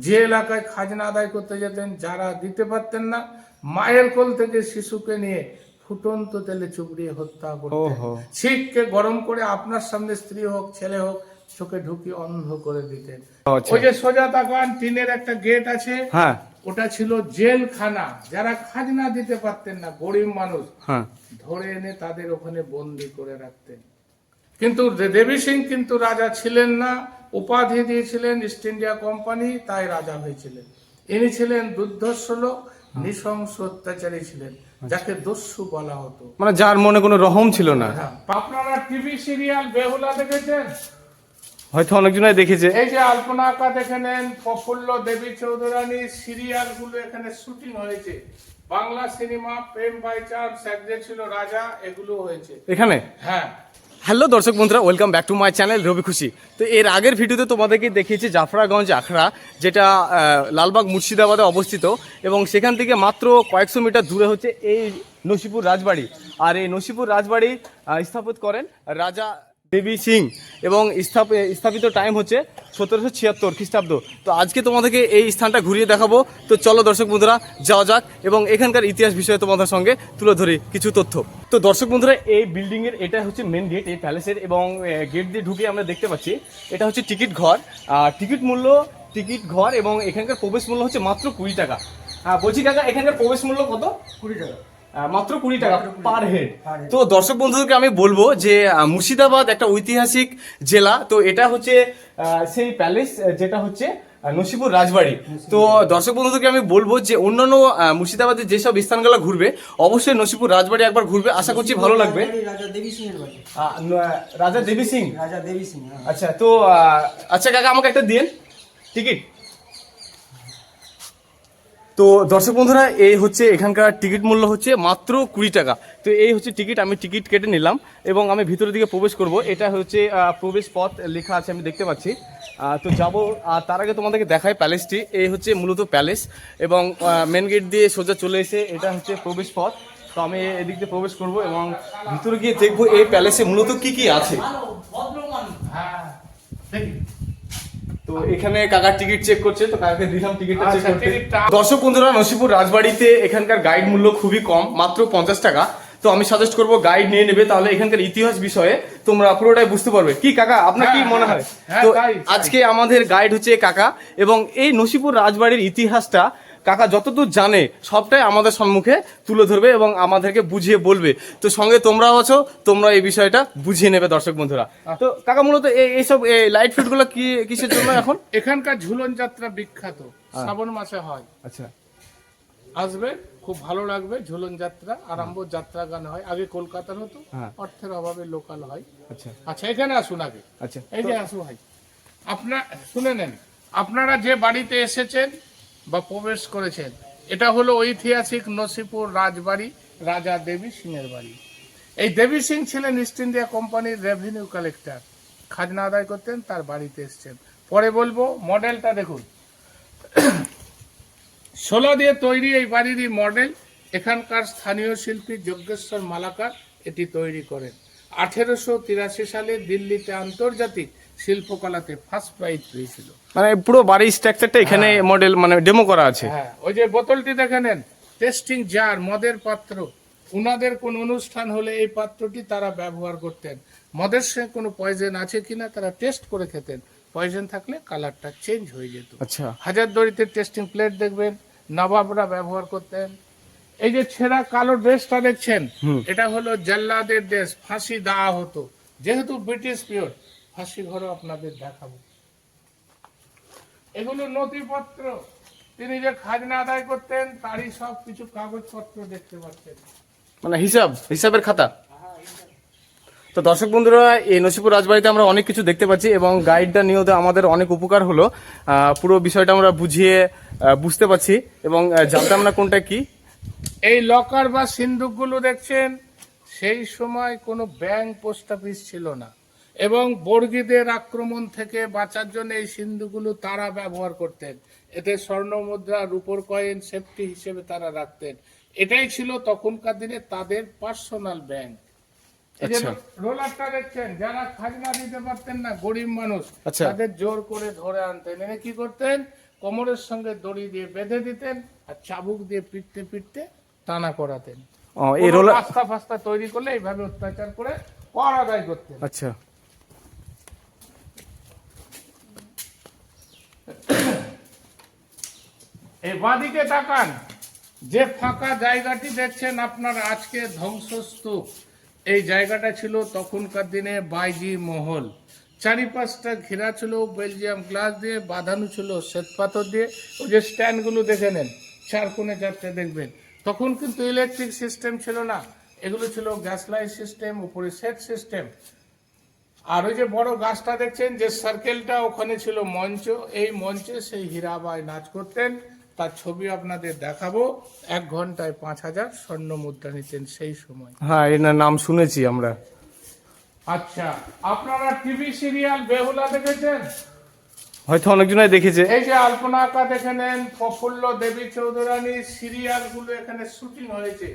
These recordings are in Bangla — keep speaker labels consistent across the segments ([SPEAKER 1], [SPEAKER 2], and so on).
[SPEAKER 1] যে এলাকায় খাজনা আদায় করতে যেতেন যারা দিতে পারতেন না মায়ের কোল থেকে শিশুকে নিয়ে ফুটন্ত তেলে চুবড়িয়ে হত্যা করতেন। শিখকে গরম করে আপনার সামনে স্ত্রী হোক ছেলে হোক চোখে ঢুকি অন্ধ করে দিতেন।
[SPEAKER 2] আচ্ছা।
[SPEAKER 1] ওই যে সোজা তাকান টিনের একটা গেট আছে।
[SPEAKER 2] হ্যাঁ।
[SPEAKER 1] ওটা ছিল জেলখানা। যারা খাজনা দিতে পারতেন না গরিব মানুষ
[SPEAKER 2] হ্যাঁ।
[SPEAKER 1] ধরে এনে তাদের ওখানে বন্দি করে রাখতেন। কিন্তু দেবী সিং কিন্তু রাজা ছিলেন না। উপাধি দিয়েছিলেন ইস্ট ইন্ডিয়া কোম্পানি তাই রাজা হয়েছিলেন। ইনি ছিলেন দুর্ধর্ষ লোক নৃশংস অত্যাচারী ছিলেন যাকে দস্যু বলা হতো।
[SPEAKER 2] মানে যার মনে কোনো রহম ছিল না।
[SPEAKER 1] হ্যাঁ, আপনারা টিভি সিরিয়াল বেহুলা দেখেছেন?
[SPEAKER 2] হয়তো অনেকজনাই দেখেছে।
[SPEAKER 1] এই যে আলপনা আঁকা দেখে নেন প্রফুল্ল দেবী চৌধুরানী সিরিয়ালগুলো এখানে শুটিং হয়েছে। Bangla cinema Prem by chance ছিল রাজা এগুলো হয়েছে।
[SPEAKER 2] এখানে?
[SPEAKER 1] হ্যাঁ।
[SPEAKER 2] হ্যালো দর্শক বন্ধুরা welcome back to my channel Rabi Khushi. তো এর আগের ভিডিওতে তোমাদেরকে দেখিয়েছি জাফরাগঞ্জ আখড়া, যেটা লালবাগ মুর্শিদাবাদে অবস্থিত, এবং সেখান থেকে মাত্র কয়েকশো মিটার দূরে হচ্ছে এই নসিপুর রাজবাড়ি। আর এই নসিপুর রাজবাড়ি স্থাপিত করেন রাজা দেবী সিং এবং স্থাপিত টাইম হচ্ছে সতেরোশো ছিয়াত্তর খ্রিস্টাব্দ। তো আজকে তোমাদেরকে এই স্থানটা ঘুরিয়ে দেখাবো। তো চলো দর্শক বন্ধুরা যাওয়া যাক এবং এখানকার ইতিহাস বিষয়ে তোমাদের সঙ্গে তুলে ধরি কিছু তথ্য। তো দর্শক বন্ধুরা এই বিল্ডিং এর এটা হচ্ছে মেন গেট এই প্যালেসের এবং গেট দিয়ে ঢুকে আমরা দেখতে পাচ্ছি এটা হচ্ছে টিকিট ঘর। আর টিকিট মূল্য টিকিট ঘর এবং এখানকার প্রবেশ মূল্য হচ্ছে মাত্র কুড়ি টাকা। আহ, বলছি কাকা এখানকার প্রবেশ মূল্য কত?
[SPEAKER 3] কুড়ি টাকা।
[SPEAKER 2] মাত্র কুড়ি টাকা পার হেড তো দর্শক বন্ধুদেরকে আমি বলব যে মুর্শিদাবাদ একটা ঐতিহাসিক জেলা তো এটা হচ্ছে সেই প্যালেস যেটা হচ্ছে নসিপুর রাজবাড়ি। তো দর্শক বন্ধুদেরকে আমি বলব যে অন্যান্য মুর্শিদাবাদের যেসব স্থানগুলো ঘুরবে অবশ্যই নসিপুর রাজবাড়ি একবার ঘুরবে। আশা করছি ভালো লাগবে।
[SPEAKER 3] দেবী সিং
[SPEAKER 2] রাজা দেবী সিং?
[SPEAKER 3] রাজা দেবী সিং হ্যাঁ।
[SPEAKER 2] আচ্ছা তো আচ্ছা কাকা আমাকে একটা দিন। টিকিট তো দর্শক বন্ধুরা, এই হচ্ছে এখানকার টিকিট মূল্য হচ্ছে মাত্র কুড়ি টাকা। তো এই হচ্ছে টিকিট, আমি টিকিট কেটে নিলাম এবং আমি ভিতরের দিকে প্রবেশ করব। এটা হচ্ছে প্রবেশ পথ লেখা আছে, আমি দেখতে পাচ্ছি। তো যাব আর তার আগে তোমাদেরকে দেখাই প্যালেসটি। এই হচ্ছে মূলত প্যালেস এবং মেন গেট দিয়ে সোজা চলে এসে এটা হচ্ছে প্রবেশ পথ। তো আমি এদিক দিয়ে প্রবেশ করব এবং ভিতরে গিয়ে দেখব এই প্যালেসে মূলত কি কি আছে।
[SPEAKER 1] হ্যাঁ
[SPEAKER 2] তো এখানে কাকার টিকিট চেক করছে তো কাকাকে দিলাম টিকিটটা চেক
[SPEAKER 1] আচ্ছা,
[SPEAKER 2] করতে। দর্শক বন্ধুরা নসিপুর রাজবাড়িতে এখানকার গাইড মূল্য খুবই কম মাত্র পঞ্চাশ টাকা। তো আমি সাজেস্ট করব গাইড নিয়ে নেবে তাহলে এখানকার ইতিহাস বিষয়ে তোমরা পুরোটাই বুঝতে পারবে। কি কাকা আপনার কি
[SPEAKER 1] হ্যাঁ,
[SPEAKER 2] মনে
[SPEAKER 1] হ্যাঁ,
[SPEAKER 2] হয়?
[SPEAKER 1] হ্যাঁ,
[SPEAKER 2] তো। আজকে আমাদের গাইড হচ্ছে কাকা এবং এই নসিপুর রাজবাড়ির ইতিহাসটা কাকা যতদূর জানে সবটাই আমাদের সম্মুখে তুলে ধরবে এবং আমাদেরকে বুঝিয়ে বলবে। তো সঙ্গে তোমরাও আছো তোমরা এই বিষয়টা বুঝিয়ে নেবে দর্শক বন্ধুরা। তো কাকা মূলত এই- এইসব লাইট ফিটগুলো কি কিসের জন্য এখন?
[SPEAKER 1] এখানকার ঝুলন যাত্রা বিখ্যাত। শ্রাবণ মাসে হয়।
[SPEAKER 2] আচ্ছা।
[SPEAKER 1] আসবে খুব ভালো লাগবে ঝুলন যাত্রা আরম্ভ যাত্রা গান হয়। আগে কলকাতার হতো
[SPEAKER 2] হ্যাঁ।
[SPEAKER 1] অর্থের অভাবে লোকাল হয়।
[SPEAKER 2] আচ্ছা।
[SPEAKER 1] আচ্ছা এখানে আসুন আগে।
[SPEAKER 2] আচ্ছা।
[SPEAKER 1] এই যে আসু ভাই। আপনার শুনে নেন। আপনারা যে বাড়িতে এসেছেন বা প্রবেশ করেছেন। এটা হলো ঐতিহাসিক নসিপুর রাজবাড়ি, রাজা দেবী সিংয়ের বাড়ি। এই দেবী সিং ছিলেন ইস্ট ইন্ডিয়া কোম্পানির রেভিনিউ কালেক্টর খাজনা আদায় করতেন, তার বাড়িতে এসেছেন। পরে বলব মডেলটা দেখুন। ষোলো দিয়ে তৈরি এই বাড়িরই মডেল এখানকার স্থানীয় শিল্পী যজ্ঞেশ্বর মালাকার এটি তৈরি করেন। আঠেরোশো তিরাশি সালে দিল্লিতে আন্তর্জাতিক শিল্পকলাতে ফার্স্ট প্রাইজ পেয়েছিল।
[SPEAKER 2] মানে পুরো বাড়ির স্ট্রাকচারটা এখানে মডেল মানে ডেমো করা আছে।
[SPEAKER 1] হ্যাঁ ওই যে বোতলটি দেখে নেন টেস্টিং জার মদের পাত্র। উনাদের কোন অনুষ্ঠান হলে এই পাত্রটি তারা ব্যবহার করতেন। মদের সঙ্গে কোনো পয়জন আছে কিনা তারা টেস্ট করে খেতেন। পয়জন থাকলে কালারটা চেঞ্জ হয়ে যেত।
[SPEAKER 2] আচ্ছা।
[SPEAKER 1] হাজার দড়িতে টেস্টিং প্লেট দেখবেন নবাবরা ব্যবহার করতেন। এই যে ছেঁড়া কালো ড্রেসটা দেখছেন এটা হলো জল্লাদের দেশ ফাঁসি দেওয়া হতো। যেহেতু ব্রিটিশ পিরিয়ড ফাঁসি ঘরও আপনাদের দেখাবো। এগুলো নথিপত্র। তিনি যে খাজনা আদায় করতেন তারই সব কিছু কাগজপত্র দেখতে পাচ্ছেন।
[SPEAKER 2] মানে হিসাব হিসাবের খাতা? তো দর্শক বন্ধুরা এই নসিপুর রাজবাড়িতে আমরা অনেক কিছু দেখতে পাচ্ছি এবং গাইডটা নিয়েও আমাদের অনেক উপকার হলো। পুরো বিষয়টা আমরা বুঝিয়ে বুঝতে পারছি এবং জানতাম না কোনটা কি?
[SPEAKER 1] এই লকার বা সিন্ধুকগুলো দেখছেন সেই সময় কোনো ব্যাংক পোস্ট অফিস ছিল না। এবং বর্গীদের আক্রমণ থেকে বাঁচার জন্য এই সিন্ধুগুলো তারা ব্যবহার করতেন। এতে স্বর্ণ মুদ্রা রূপর কয়েন সেফটি হিসেবে তারা রাখতেন। এটাই ছিল তখনকার দিনে তাদের পার্সোনাল ব্যাংক।
[SPEAKER 2] আচ্ছা।
[SPEAKER 1] রোলারটা দেখছেন যারা খাজনা দিতে পারতেন না গরিব মানুষ
[SPEAKER 2] আচ্ছা।
[SPEAKER 1] তাদের জোর করে ধরে আনতেন। এনে কি করতেন? কোমরের সঙ্গে দড়ি দিয়ে বেঁধে দিতেন আর চাবুক দিয়ে পিটতে পিটতে টানা করাতেন।
[SPEAKER 2] এই
[SPEAKER 1] কোনো
[SPEAKER 2] রোলার
[SPEAKER 1] রাস্তা ফাস্তা তৈরি করলে এইভাবে অত্যাচার করে কর আদায় করতেন।
[SPEAKER 2] আচ্ছা।
[SPEAKER 1] এই বাঁদিকে তাকান। যে ফাঁকা জায়গাটি দেখছেন আপনার আজকে ধ্বংসস্তূপ। এই জায়গাটা ছিল তখনকার দিনে বাইজি মহল। চারিপাশটা ঘেরা ছিল বেলজিয়াম গ্লাস দিয়ে, বাঁধানো ছিল শ্বেতপাথর দিয়ে। ওই যে স্ট্যান্ডগুলো দেখে নেন, চার কোণে চারটে দেখবেন। তখন কিন্তু ইলেকট্রিক সিস্টেম ছিল না। এগুলো ছিল গ্যাস লাইট সিস্টেম, উপরে সেট সিস্টেম। আর ওই যে বড় গাছটা দেখছেন, যে সার্কেলটা ওখানে ছিল মঞ্চ, এই মঞ্চে সেই হীরাবাই নাচ করতেন। তার ছবি আপনাদের দেখাবো। এক ঘন্টায় পাঁচ হাজার স্বর্ণ মুদ্রা নিতেন সেই সময়।
[SPEAKER 2] হ্যাঁ এনার নাম শুনেছি আমরা।
[SPEAKER 1] আচ্ছা আপনারা টিভি সিরিয়াল বেহুলা দেখেছেন?
[SPEAKER 2] হয়তো অনেকজনাই দেখেছে।
[SPEAKER 1] এই যে আলপনা আঁকা দেখে নেন প্রফুল্ল দেবী চৌধুরানী সিরিয়ালগুলো এখানে শুটিং হয়েছে।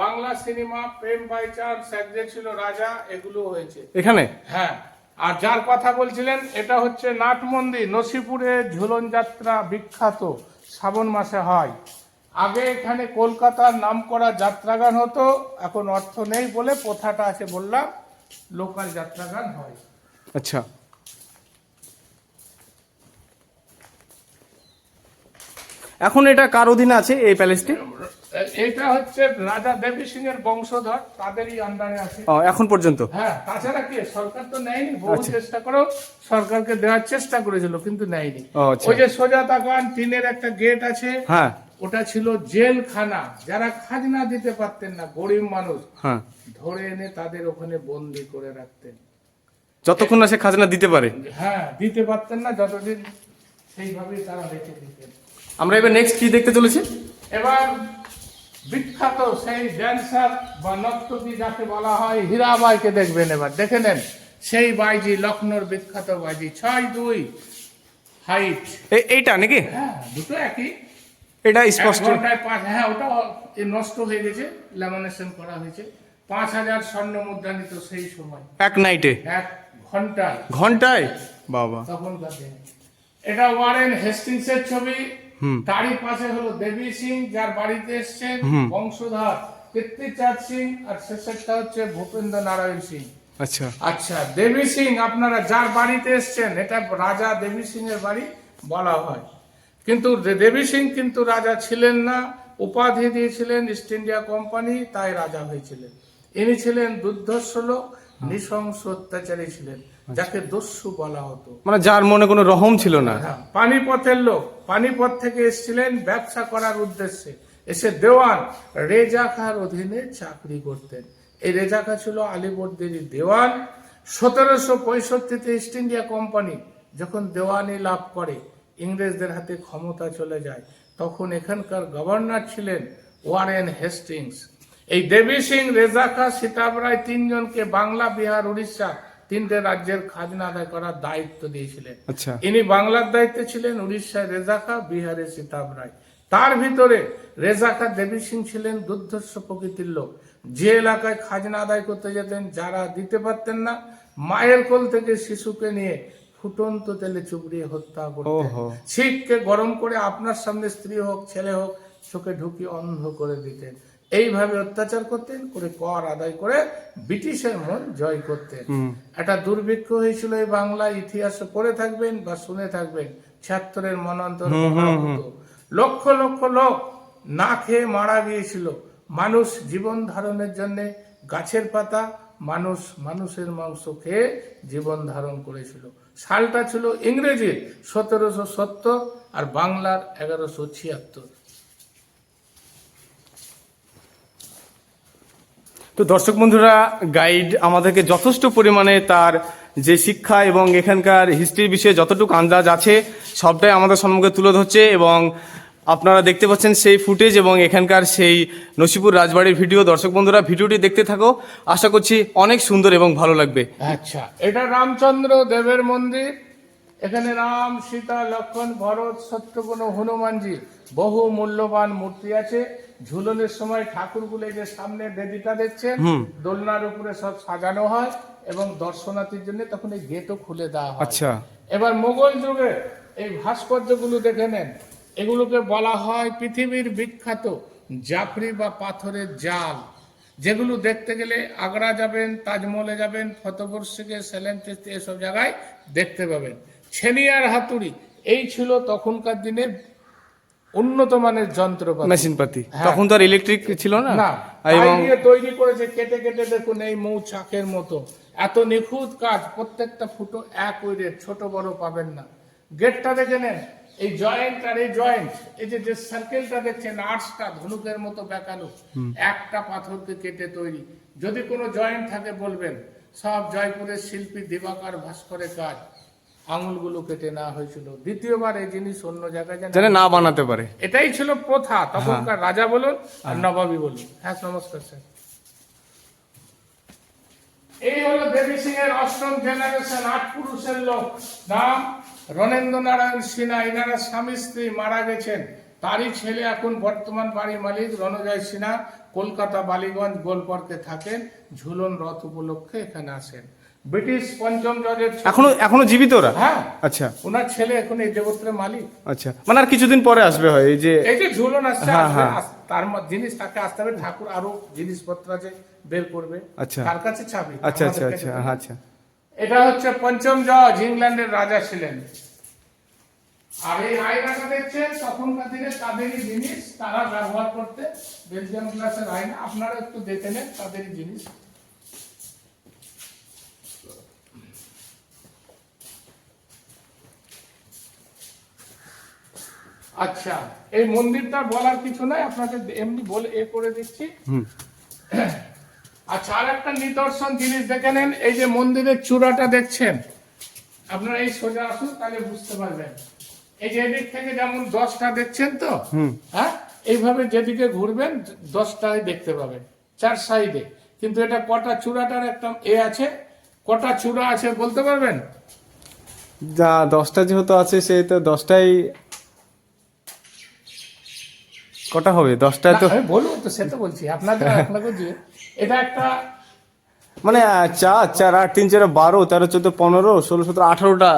[SPEAKER 1] Bangla cinema Prem by chance এক যে ছিল রাজা এগুলো হয়েছে।
[SPEAKER 2] এখানে?
[SPEAKER 1] হ্যাঁ আর যার কথা বলছিলেন এটা হচ্ছে নাট মন্দির নসিপুরে ঝুলন যাত্রা বিখ্যাত। শ্রাবণ মাসে হয়। আগে এখানে কলকাতার নাম করা যাত্রাগান হতো, এখন অর্থ নেই বলে প্রথাটা আছে বললাম, লোকাল যাত্রাগান হয়।
[SPEAKER 2] আচ্ছা। এখন এটা কার অধীনে আছে এই প্যালেসটি?
[SPEAKER 1] এটা হচ্ছে রাজা দেবী সিং এর বংশধর তাদেরই আন্ডারে আছে।
[SPEAKER 2] এখন পর্যন্ত?
[SPEAKER 1] হ্যাঁ তাছাড়া কি সরকার তো নেয়নি বহু
[SPEAKER 2] আচ্ছা।
[SPEAKER 1] চেষ্টা করেও সরকারকে দেওয়ার চেষ্টা করেছিল কিন্তু নেয়নি।
[SPEAKER 2] আচ্ছা।
[SPEAKER 1] ওই যে সোজা তাকান টিনের একটা গেট আছে
[SPEAKER 2] হ্যাঁ।
[SPEAKER 1] ওটা ছিল জেলখানা। যারা খাজনা দিতে পারতেন না গরিব মানুষ
[SPEAKER 2] হ্যাঁ।
[SPEAKER 1] ধরে এনে তাদের ওখানে বন্দি করে রাখতেন।
[SPEAKER 2] যতক্ষণ না সে খাজনা দিতে পারে।
[SPEAKER 1] হ্যাঁ দিতে পারতেন না যতদিন সেইভাবেই তারা রেখে দিতেন।
[SPEAKER 2] আমরা এবার নেক্সট কি দেখতে চলেছি?
[SPEAKER 1] এবার বিখ্যাত সেই ড্যান্সার বা নর্তকী যাকে বলা হয় হীরাবাইকে দেখবেন এবার দেখে নেন। সেই বাইজি লখনৌর বিখ্যাত বাইজি ছয় দুই হাইট
[SPEAKER 2] এইটা নাকি?
[SPEAKER 1] হ্যাঁ দুটো একই।
[SPEAKER 2] এটা স্পষ্ট।
[SPEAKER 1] পাঁচ হ্যাঁ ওটা নষ্ট হয়ে গেছে ল্যামিনেশন করা হয়েছে। পাঁচ হাজার স্বর্ণ মুদ্রা নিত সেই সময়।
[SPEAKER 2] এক নাইটে
[SPEAKER 1] এক ঘন্টায়।
[SPEAKER 2] ঘন্টায়? বাবা।
[SPEAKER 1] তখনকার দিনে। এটা ওয়ারেন হেস্টিংসের ছবি। তারই পাশে হলো দেবী সিং যার বাড়িতে এসছেন বংশধর কীর্তিচাঁদ সিং আর শেষেরটা হচ্ছে ভূপেন্দ্র নারায়ণ সিং।
[SPEAKER 2] আচ্ছা।
[SPEAKER 1] আচ্ছা দেবী সিং আপনারা যার বাড়িতে এসছেন এটা রাজা দেবী সিং এর বাড়ি বলা হয়। কিন্তু দেবী সিং কিন্তু রাজা ছিলেন না উপাধি দিয়েছিলেন ইস্ট ইন্ডিয়া কোম্পানি তাই রাজা হয়েছিলেন। ইনি ছিলেন দুর্ধর্ষ লোক নৃশংস অত্যাচারী ছিলেন যাকে দস্যু বলা হতো।
[SPEAKER 2] মানে যার মনে কোনো রহম ছিল না।
[SPEAKER 1] হ্যাঁ, পানিপথের লোক পানিপথ থেকে এসেছিলেন ব্যবসা করার উদ্দেশ্যে। এসে দেওয়ান রেজা খার অধীনে চাকরি করতেন। এই রেজা খা ছিল আলিবর্দির দেওয়ান। সতেরোশো পঁয়ষট্টিতে ইস্ট ইন্ডিয়া কোম্পানি যখন দেওয়ানি লাভ করে ইংরেজদের হাতে ক্ষমতা চলে যায় তখন এখানকার গভর্নর ছিলেন ওয়ারেন হেস্টিংস। এই দেবী সিং রেজা খা সীতাব রায় তিনজনকে বাংলা বিহার উড়িষ্যা তিনটে রাজ্যের খাজনা আদায় করার দায়িত্ব দিয়েছিলেন।
[SPEAKER 2] আচ্ছা।
[SPEAKER 1] ইনি বাংলার দায়িত্বে ছিলেন উড়িষ্যায় রেজাখা বিহারে সীতাব রায়। তার ভিতরে রেজাখা দেবী সিং ছিলেন দুর্ধর্ষ প্রকৃতির লোক। যে এলাকায় খাজনা আদায় করতে যেতেন যারা দিতে পারতেন না মায়ের কোল থেকে শিশুকে নিয়ে ফুটন্ত তেলে চুবড়িয়ে হত্যা করতেন। শিখকে গরম করে আপনার সামনে স্ত্রী হোক ছেলে হোক চোখে ঢুকিয়ে অন্ধ করে দিতেন। এইভাবে অত্যাচার করতেন করে কর আদায় করে ব্রিটিশের মন জয় করতেন। একটা দুর্ভিক্ষ হয়েছিল এই বাংলায় ইতিহাসে পড়ে থাকবেন বা শুনে থাকবেন ছিয়াত্তরের মনান্তর লক্ষ লক্ষ লোক না খেয়ে মারা গিয়েছিল। মানুষ জীবন ধারণের জন্য গাছের পাতা মানুষ মানুষের মাংস খেয়ে জীবন ধারণ করেছিল। সালটা ছিল ইংরেজির সতেরোশো সত্তর আর বাংলার এগারোশো ছিয়াত্তর।
[SPEAKER 2] তো দর্শক বন্ধুরা গাইড আমাদেরকে যথেষ্ট পরিমাণে তার যে শিক্ষা এবং এখানকার হিস্ট্রির বিষয়ে যতটুকু আন্দাজ আছে, সবটাই আমাদের সম্মুখে তুলে ধরছে এবং আপনারা দেখতে পাচ্ছেন সেই ফুটেজ এবং এখানকার সেই নসিপুর রাজবাড়ির ভিডিও দর্শক বন্ধুরা, ভিডিওটি দেখতে থাকো। আশা করছি অনেক সুন্দর এবং ভালো লাগবে।
[SPEAKER 1] আচ্ছা এটা রামচন্দ্র দেবের মন্দির। এখানে রাম, সীতা, লক্ষণ, ভরত, সত্যগুণ, হনুমানজি বহু মূল্যবান মূর্তি আছে। ঝুলনের সময় ঠাকুরগুলো যে সামনে বেদিটা দেখছেন দোলনার উপরে সব সাজানো হয় এবং দর্শনার্থীর জন্য তখন এই গেটও খুলে দেওয়া হয়।
[SPEAKER 2] আচ্ছা।
[SPEAKER 1] এবার মোগল যুগে এই ভাস্কর্যগুলো দেখে নেন। এগুলোকে বলা হয় পৃথিবীর বিখ্যাত জাফরি বা পাথরের জাল। যেগুলো দেখতে গেলে আগ্রা যাবেন তাজমহলে যাবেন ফতবর্ষিকে সেলেম চিস্তি এসব জায়গায় দেখতে পাবেন। ছেনিয়ার হাতুড়ি এই ছিল তখনকার দিনে উন্নত মানের যন্ত্রপাতি।
[SPEAKER 2] মেশিনপাতি।
[SPEAKER 1] হ্যাঁ।
[SPEAKER 2] তখন তো আর ইলেকট্রিক ছিল না?
[SPEAKER 1] না
[SPEAKER 2] এবং
[SPEAKER 1] তৈরি করেছে কেটে কেটে দেখুন এই মৌচাকের মতো। এত নিখুঁত কাজ প্রত্যেকটা ফুটো এক ওইরের ছোট বড় পাবেন না। গেটটা দেখে নেন এই জয়েন্ট আর এই জয়েন্ট এই যে যে সার্কেলটা দেখছেন আর্টসটা ধনুকের মতো বেঁকানো একটা পাথরকে কেটে তৈরি। যদি কোনো জয়েন্ট থাকে বলবেন সব জয়পুরের শিল্পী দিবাকর ভাস্করের কাজ। আঙুলগুলো কেটে নেওয়া হয়েছিল। দ্বিতীয়বার এই জিনিস অন্য জায়গায় যেন
[SPEAKER 2] না বানাতে পারে।
[SPEAKER 1] এটাই ছিল প্রথা তখনকার রাজা বলুন আর নবাবী বলুন। হ্যাঁ নমস্কার স্যার। এই হলো দেবী সিং এর অষ্টম জেনারেশন আট পুরুষের লোক। নাম রণেন্দ্র নারায়ণ সিনহা। ইনারা স্বামী স্ত্রী মারা গেছেন। তারই ছেলে এখন বর্তমান বাড়ি মালিক রণজয় সিনহা। কলকাতা বালিগঞ্জ গোলপার্কে থাকেন। ঝুলন রথ উপলক্ষে এখানে আসেন। ব্রিটিশ পঞ্চম জজের
[SPEAKER 2] এখনও এখনও জীবিত ওরা
[SPEAKER 1] হ্যাঁ।
[SPEAKER 2] আচ্ছা।
[SPEAKER 1] ওনার ছেলে এখন এই দেবত্রের মালিক।
[SPEAKER 2] আচ্ছা। মানে আর কিছুদিন পরে আসবে হয় এই যে
[SPEAKER 1] এই যে ঝুলন আসছে
[SPEAKER 2] হ্যাঁ, হ্যাঁ।
[SPEAKER 1] তার জিনিস তাকে আসতে হবে ঠাকুর আরও জিনিসপত্র আছে বের করবে।
[SPEAKER 2] আচ্ছা।
[SPEAKER 1] তার কাছে চাবি।
[SPEAKER 2] আচ্ছা আচ্ছা আচ্ছা হ্যাঁ, আচ্ছা।
[SPEAKER 1] এটা হচ্ছে পঞ্চম জজ ইংল্যান্ডের রাজা ছিলেন। আর এই আয়নাটা দেখছেন তখনকার দিনে তাদেরই জিনিস তারা ব্যবহার করতে বেলজিয়াম গ্লাসের আয়না। আপনারা একটু দেখে নেন তাদেরই জিনিস। আচ্ছা এই মন্দিরটা বলার কিছু নাই আপনাকে এমনি বলে এ করে দিচ্ছি।
[SPEAKER 2] হুম।
[SPEAKER 1] আচ্ছা আর একটা নিদর্শন জিনিস দেখে নেন এই যে মন্দিরের চূড়াটা দেখছেন। আপনারা এই সোজা আসুন তাহলে বুঝতে পারবেন। এই যে এদিক থেকে যেমন দশটা দেখছেন তো। হ্যাঁ? এইভাবে যেদিকে ঘুরবেন দশটাই দেখতে পাবেন চার সাইডে। কিন্তু এটা কটা চূড়াটার একটা এ আছে? কটা চূড়া আছে বলতে পারবেন?
[SPEAKER 2] যা দশটা যেহেতু আছে সে তো দশটাই কটা হবে? দশটায় তো
[SPEAKER 1] আমি বলব তো সে তো বলছি। আপনাদের আপনাকে দিয়ে এটা একটা
[SPEAKER 2] মানে চার চার আট তিন চার বারো তেরো চোদ্দ পনেরো ষোলো সতেরো আঠারোটা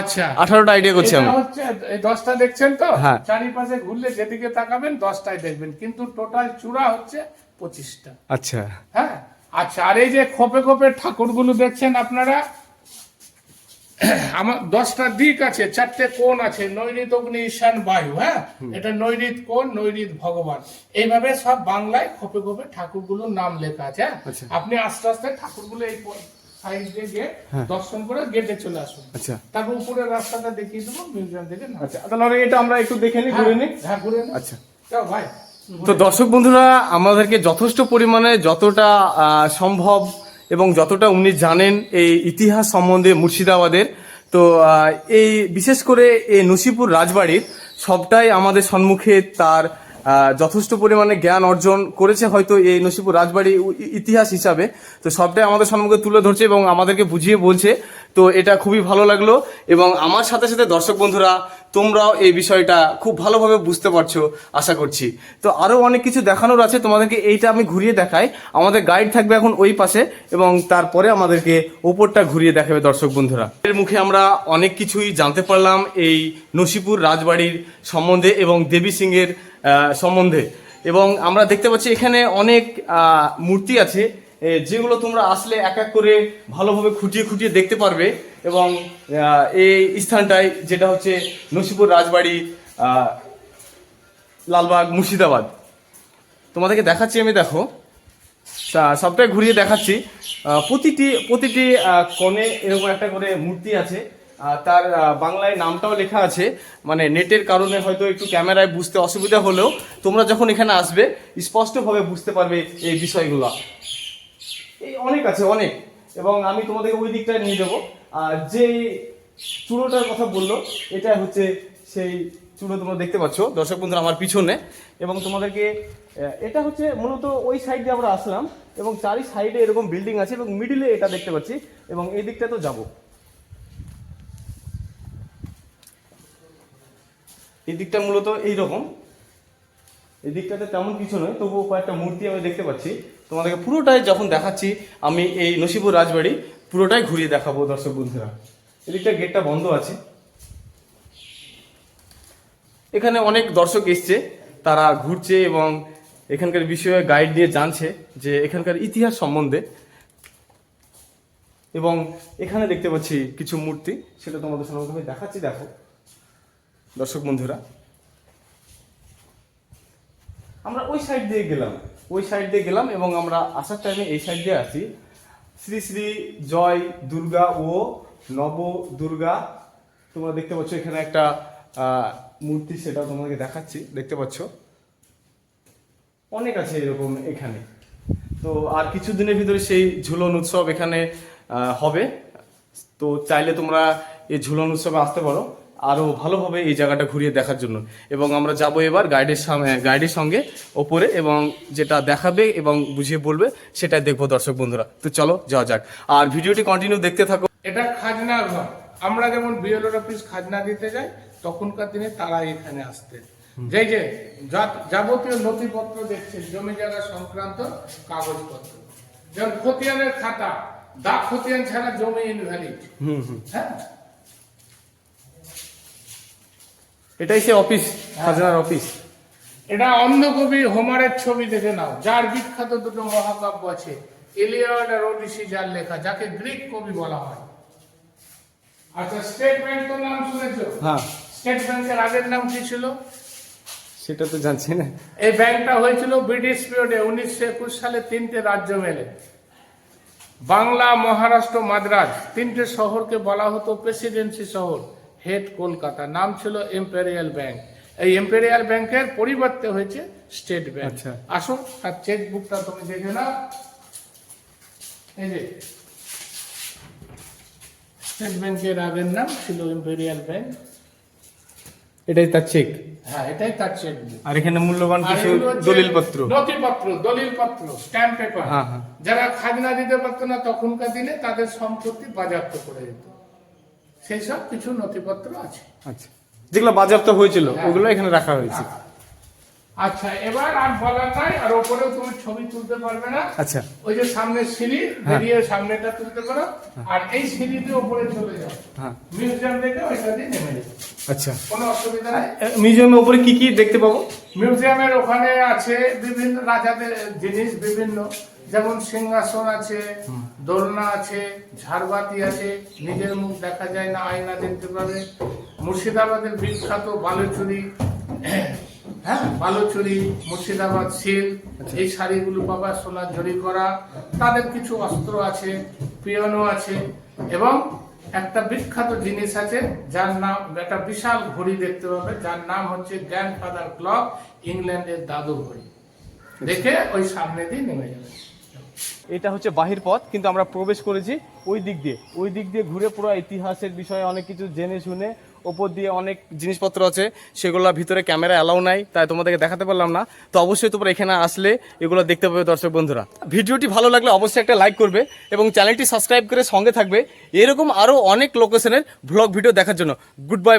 [SPEAKER 1] আচ্ছা।
[SPEAKER 2] আঠারোটা আইডিয়া করছি আমি।
[SPEAKER 1] হচ্ছে এই দশটা দেখছেন তো?
[SPEAKER 2] হ্যাঁ।
[SPEAKER 1] চারিপাশে ঘুরলে যেদিকে তাকাবেন দশটাই দেখবেন। কিন্তু টোটাল চূড়া হচ্ছে পঁচিশটা।
[SPEAKER 2] আচ্ছা।
[SPEAKER 1] হ্যাঁ? আচ্ছা আর এই যে খোপে খোপে ঠাকুরগুলো দেখছেন আপনারা? আমার দশটা দিক আছে চারটে কোণ আছে নৈরিত অগ্নি ঈশান বায়ু হ্যাঁ? এটা নৈরিত কোণ নৈরিত ভগবান। এইভাবে সব বাংলায় খোপে খোপে ঠাকুরগুলোর নাম লেখা আছে হ্যাঁ?
[SPEAKER 2] আচ্ছা।
[SPEAKER 1] আপনি আস্তে আস্তে ঠাকুরগুলো এই সাইড দিয়ে গিয়ে দর্শন করে গেটে চলে আসুন।
[SPEAKER 2] আচ্ছা।
[SPEAKER 1] তারপর উপরের রাস্তাটা দেখিয়ে দেবো মিউজিয়াম থেকে না
[SPEAKER 2] আচ্ছা তাহলে এটা আমরা একটু দেখে নিই ঘুরে নিই।
[SPEAKER 1] হ্যাঁ ঘুরে
[SPEAKER 2] আচ্ছা।
[SPEAKER 1] ভাই।
[SPEAKER 2] তো দর্শক বন্ধুরা আমাদেরকে যথেষ্ট পরিমাণে যতটা সম্ভব এবং যতটা উনি জানেন এই ইতিহাস সম্বন্ধে মুর্শিদাবাদের, তো এই বিশেষ করে এই নসিপুর রাজবাড়ির সবটাই আমাদের সম্মুখে তার যথেষ্ট পরিমাণে জ্ঞান অর্জন করেছে হয়তো এই নসিপুর রাজবাড়ি ইতিহাস হিসাবে। তো সবটাই আমাদের সম্মুখে তুলে ধরছে এবং আমাদেরকে বুঝিয়ে বলছে। তো এটা খুবই ভালো লাগল এবং আমার সাথে সাথে দর্শক বন্ধুরা, তোমরাও এই বিষয়টা খুব ভালোভাবে বুঝতে পারছ, আশা করছি। তো আরও অনেক কিছু দেখানোর আছে, তোমাদেরকে এইটা আমি ঘুরিয়ে দেখাই। আমাদের গাইড থাকবে এখন ওই পাশে এবং তারপরে আমাদেরকে ওপরটা ঘুরিয়ে দেখাবে দর্শক বন্ধুরা। এর মুখে আমরা অনেক কিছুই জানতে পারলাম এই নসিপুর রাজবাড়ির সম্বন্ধে এবং দেবী সিংয়ের সম্বন্ধে। এবং আমরা দেখতে পাচ্ছি এখানে অনেক মূর্তি আছে যেগুলো তোমরা আসলে এক এক করে ভালোভাবে খুঁটিয়ে খুঁটিয়ে দেখতে পারবে। এবং এই স্থানটায় যেটা হচ্ছে নসিপুর রাজবাড়ি লালবাগ, মুর্শিদাবাদ। তোমাদেরকে দেখাচ্ছি আমি, দেখো। সবটাই ঘুরিয়ে দেখাচ্ছি। প্রতিটি প্রতিটি কোণে এরকম একটা করে মূর্তি আছে। তার বাংলায় নামটাও লেখা আছে। মানে নেটের কারণে হয়তো একটু ক্যামেরায় বুঝতে অসুবিধা হলেও তোমরা যখন এখানে আসবে, স্পষ্টভাবে বুঝতে পারবে এই বিষয়গুলো। এই অনেক আছে, অনেক। এবং আমি তোমাদেরকে ওই দিকটা নিয়ে যাব। আর যে চূড়োটার কথা বলল, এটা হচ্ছে সেই চূড়ো তোমরা দেখতে পাচ্ছ। দর্শক বন্ধুরা, আমার পিছনে। এবং তোমাদেরকে এটা হচ্ছে মূলত ওই সাইড দিয়ে আমরা আসলাম। এবং চারি সাইডে এরকম বিল্ডিং আছে এবং মিডিলে এটা দেখতে পাচ্ছি। এবং এই দিকটা তো যাব। এই দিকটা মূলত এই রকম এই দিকটাতে তেমন কিছু নয় তবুও কয়েকটা মূর্তি আমি দেখতে পাচ্ছি। তোমাদেরকে পুরোটাই যখন দেখাচ্ছি, আমি এই নসিপুর রাজবাড়ি পুরোটাই ঘুরিয়ে দেখাবো দর্শক বন্ধুরা। এদিকটা গেটটা বন্ধ আছে। এখানে অনেক দর্শক এসছে, তারা ঘুরছে এবং এখানকার বিষয়ে গাইড দিয়ে জানছে যে এখানকার ইতিহাস সম্বন্ধে। এবং এখানে দেখতে পাচ্ছি কিছু মূর্তি, সেটা তোমাদের সামনে দেখাচ্ছি, দেখো। দর্শক বন্ধুরা, আমরা ওই সাইড দিয়ে গেলাম, ওই সাইড দিয়ে গেলাম এবং আমরা আসার টাইমে এই সাইড দিয়ে আসি। শ্রী শ্রী জয় দুর্গা ও নব দুর্গা, তোমরা দেখতে পাচ্ছ এখানে একটা মূর্তি সেটা তোমাকে দেখাচ্ছি, দেখতে পাচ্ছ? অনেক আছে এরকম এখানে। তো আর কিছু দিনের ভিতরে সেই ঝুলন উৎসব এখানে হবে। তো চাইলে তোমরা এই ঝুলন উৎসবে আসতে পারো। আরও ভালোভাবে এই জায়গাটা ঘুরিয়ে দেখার জন্য। এবং আমরা যাব এবার গাইডের সামনে গাইডের সঙ্গে ওপরে এবং যেটা দেখাবে এবং বুঝিয়ে বলবে সেটাই দেখব দর্শক বন্ধুরা। তো চলো যাওয়া যাক। আর ভিডিওটি কন্টিনিউ দেখতে থাকো।
[SPEAKER 1] এটা খাজনার ঘর। আমরা যেমন বিএলওর অফিস খাজনা দিতে যাই তখনকার দিনে তারা এখানে আসতেন। যেই যে যা- যাবতীয় নথিপত্র দেখছেন জমি জায়গা সংক্রান্ত কাগজপত্র। যেমন খতিয়ানের খাতা দা খতিয়ান ছাড়া জমি ইনভ্যালিড
[SPEAKER 2] হুম হুম।
[SPEAKER 1] হ্যাঁ?
[SPEAKER 2] এটাই সে অফিস খাজনার অফিস।
[SPEAKER 1] এটা অন্ধকবি হোমারের ছবি দেখে নাও যার বিখ্যাত দুটো মহাকাব্য আছে ইলিয়াড আর ওডিসি যার লেখা যাকে গ্রিক কবি বলা হয়। আচ্ছা স্টেট ব্যাংক তো নাম শুনেছো?
[SPEAKER 2] হ্যাঁ।
[SPEAKER 1] স্টেট ব্যাংকের আগের নাম কি ছিল?
[SPEAKER 2] সেটা তো জানছি না।
[SPEAKER 1] এই ব্যাংকটা হয়েছিল ব্রিটিশ পিরিয়ডে উনিশশো একুশ সালে তিনটে রাজ্য মেলে। বাংলা মহারাষ্ট্র মাদ্রাজ তিনটে শহরকে বলা হতো প্রেসিডেন্সি শহর। হেড কলকাতা নাম ছিল এম্পেরিয়াল ব্যাংক এই এম্পেরিয়াল ব্যাংকের পরিবর্তে হয়েছে স্টেট ব্যাংক
[SPEAKER 2] আচ্ছা।
[SPEAKER 1] আসুন তার চেক বুকটা তুমি দেখে নাও। এই যে স্টেট ব্যাংকের আগের নাম ছিল এম্পেরিয়াল ব্যাংক
[SPEAKER 2] এটাই তার চেক
[SPEAKER 1] হ্যাঁ এটাই তার চেক
[SPEAKER 2] আর এখানে মূল্যবান কিছু দলিলপত্র?
[SPEAKER 1] নথিপত্র দলিলপত্র স্ট্যাম্প পেপার
[SPEAKER 2] হ্যাঁ, হ্যাঁ।
[SPEAKER 1] যারা খাজনা দিতে পারতো না তখনকার দিনে তাদের সম্পত্তি বাজেয়াপ্ত করে দিত। সেই সব কিছু নথিপত্র আছে।
[SPEAKER 2] আচ্ছা। যেগুলো বাজেয়াপ্ত হয়েছিল
[SPEAKER 1] হ্যাঁ।
[SPEAKER 2] ওগুলো এখানে রাখা হয়েছে।
[SPEAKER 1] আচ্ছা এবার আর বলার নাই আর ওপরেও তুমি ছবি তুলতে পারবে না।
[SPEAKER 2] আচ্ছা।
[SPEAKER 1] ওই যে সামনে সিঁড়ি বেরিয়ে সামনেটা তুলতে পারো। আর এই সিঁড়ি দিয়ে ওপরে চলে যাও।
[SPEAKER 2] হ্যাঁ।
[SPEAKER 1] মিউজিয়াম দেখে ওইটা দিয়ে নেমে যাও।
[SPEAKER 2] আচ্ছা।
[SPEAKER 1] কোনো অসুবিধা নেই।
[SPEAKER 2] মিউজিয়ামের উপরে কি কি দেখতে পাবো?
[SPEAKER 1] মিউজিয়ামের ওখানে আছে বিভিন্ন রাজাদের জিনিস বিভিন্ন যেমন সিংহাসন আছে, দোলনা আছে, ঝাড়বাতি আছে, নিজের মুখ দেখা যায় না, আয়না দেখতে পাবে। মুর্শিদাবাদের বিখ্যাত বালুচুরি হ্যাঁ বালুচুরি, মুর্শিদাবাদ সিল, এই শাড়িগুলো পাবা সোনার জড়ি করা। তাদের কিছু অস্ত্র আছে পিয়ানো আছে, এবং একটা বিখ্যাত জিনিস আছে, যার নাম, একটা বিশাল ঘড়ি দেখতে পাবে, যার নাম হচ্ছে গ্র্যান্ডফাদার ক্লক ইংল্যান্ডের দাদু ঘড়ি। দেখে ওই সামনে দিয়ে নেমে যাবে।
[SPEAKER 2] এটা হচ্ছে বাহির পথ, কিন্তু আমরা প্রবেশ করেছি ওই দিক দিয়ে। ওই দিক দিয়ে ঘুরে পুরো ইতিহাসের বিষয়ে অনেক কিছু জেনে শুনে, ওপর দিয়ে অনেক জিনিসপত্র আছে, সেগুলো ভিতরে ক্যামেরা অ্যালাউ নাই, তাই তোমাদেরকে দেখাতে পারলাম না। তো অবশ্যই তোমরা এখানে আসলে এগুলো দেখতে পাবে দর্শক বন্ধুরা। ভিডিওটি ভালো লাগলে অবশ্যই একটা লাইক করবে এবং চ্যানেলটি সাবস্ক্রাইব করে সঙ্গে থাকবে। এরকম আরও অনেক লোকেশনের ভ্লগ ভিডিও দেখার জন্য। Good bye